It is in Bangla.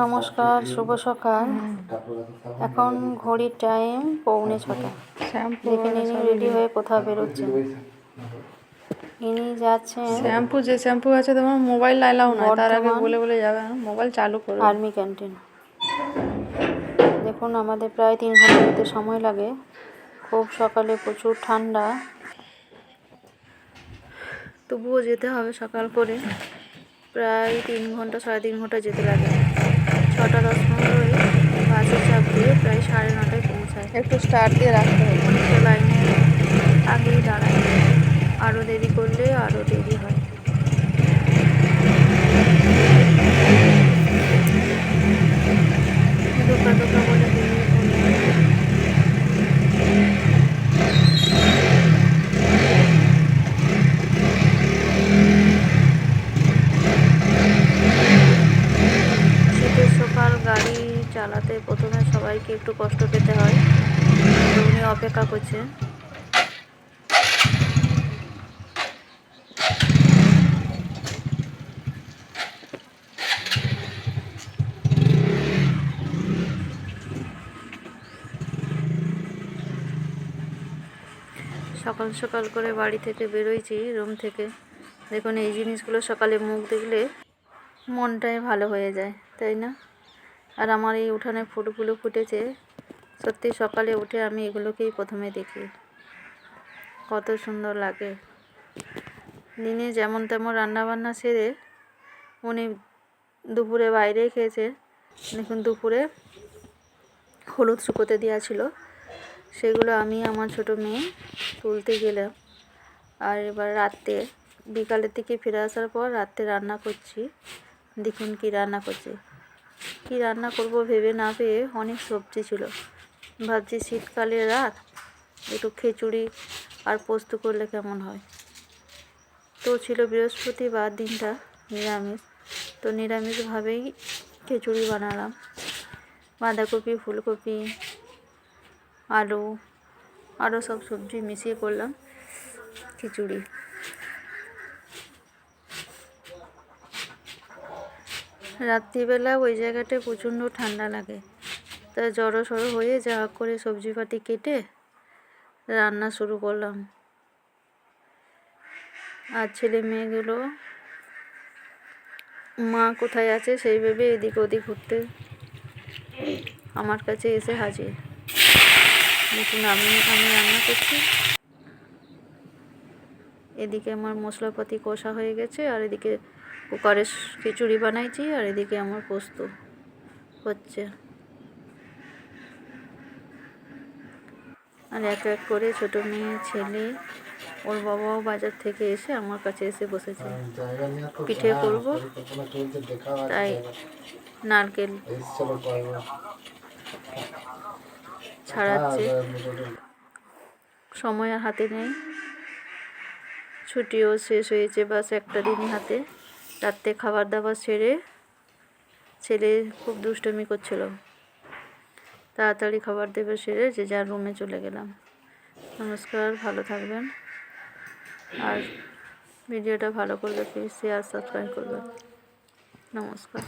নমস্কার শুভ সকাল। এখন ঘড়ির টাইম পৌনে ছটা। শ্যাম্পু দেখে নিন রেডি হয়ে কোথাও বেরোচ্ছেন। ইনি যাচ্ছেন শ্যাম্পু যে শ্যাম্পু আছে তোমার মোবাইল লাইলাও না তার আগে বলে বলে যাবে মোবাইল চালু করো। Army canteen. দেখুন আমাদের প্রায় তিন ঘণ্টা যেতে সময় লাগে। খুব সকালে প্রচুর ঠান্ডা। তবুও যেতে হবে সকাল করে। প্রায় তিন ঘণ্টা সাড়ে তিন ঘণ্টা যেতে লাগে। ছটা দশ পনেরোয় বাসে চাপ দিয়ে প্রায় সাড়ে নটায় পৌঁছায়। একটু স্টার্ট দিয়ে রাখতে হবে। অনেকটা লাইনে আগেই দাঁড়ায়। আরও দেরি করলে আরও দেরি হয় দোকা দোকা বলে বেরিয়ে পড়ি। শীতের সকাল গাড়ি চালাতে প্রথমে সবাইকে একটু কষ্ট পেতে হয়। উনি অপেক্ষা করছেন সকাল সকাল করে বাড়ি থেকে বেরোইছি, রুম থেকে। দেখুন, এই জিনিসগুলো সকালে মুখ দেখলে মনটাই ভালো হয়ে যায়, তাই না? আর আমার এই উঠানে ফুলগুলো ফুটেছে। সত্যি সকালে উঠে আমি এগুলোকেই প্রথমে দেখি। কত সুন্দর লাগে। দিনে যেমন তেমন রান্নাবান্না সেরে উনি দুপুরে বাইরে খেয়েছে। দেখুন দুপুরে হলুদ শুকোতে দেওয়া ছিল সেগুলো আমি আমার ছোট মেয়ে তুলতে গেলাম। আর এবার রাত্রে, বিকালের দিকে ফিরে আসার পর রাত্রে রান্না করছি। দেখুন কি রান্না করছি। কি রান্না করব ভেবে না পেয়ে অনেক সবজি ছিল। ভাবছি শীতকালে রাত, একটু খিচুড়ি আর পোস্ত করলে কেমন হয়? তো ছিল বৃহস্পতিবার দিনটা নিরামিষ। তো নিরামিষভাবেই খিচুড়ি বানালাম। বাঁধাকপি, ফুলকপি, আলু, আরও সব সবজি মিশিয়ে করলাম খিচুড়ি। রাত্রিবেলা ওই জায়গাটায় প্রচণ্ড ঠান্ডা লাগে। তা জড়ো সড়ো হয়ে যা করে সবজিপাতি কেটে রান্না শুরু করলাম। আর ছেলে মেয়েগুলো, মা কোথায় আছে সেই ভেবে এদিক ওদিক ঘুরতে আমার কাছে এসে হাজির। দেখুন, আমি আমি রান্না করছি। এদিকে আমার মশলাপাতি কষা হয়ে গেছে আর এদিকে কুকারে খিচুড়ি বানাইছি আর এদিকে আমার পোস্ত হচ্ছে। আর এক এক করে ছোট মেয়ে ছেলে ওর বাবাও বাজার থেকে এসে আমার কাছে এসে বসেছে। পিঠে করব। তাই নারকেল ছাড়াচ্ছে। সময় আর হাতে নেই। ছুটিও শেষ হয়েছে বাস একটা দিনই হাতে। রাত্রে খাবার দাবার সেরে ছেলে খুব দুষ্টমি করছিল। তাড়াতাড়ি খাবার দেবে সেরে যে যার রুমে চলে গেলাম। নমস্কার, ভালো থাকবেন। আর ভিডিওটা ভালো করবে প্লিজ শেয়ার সাবস্ক্রাইব করবেন। নমস্কার।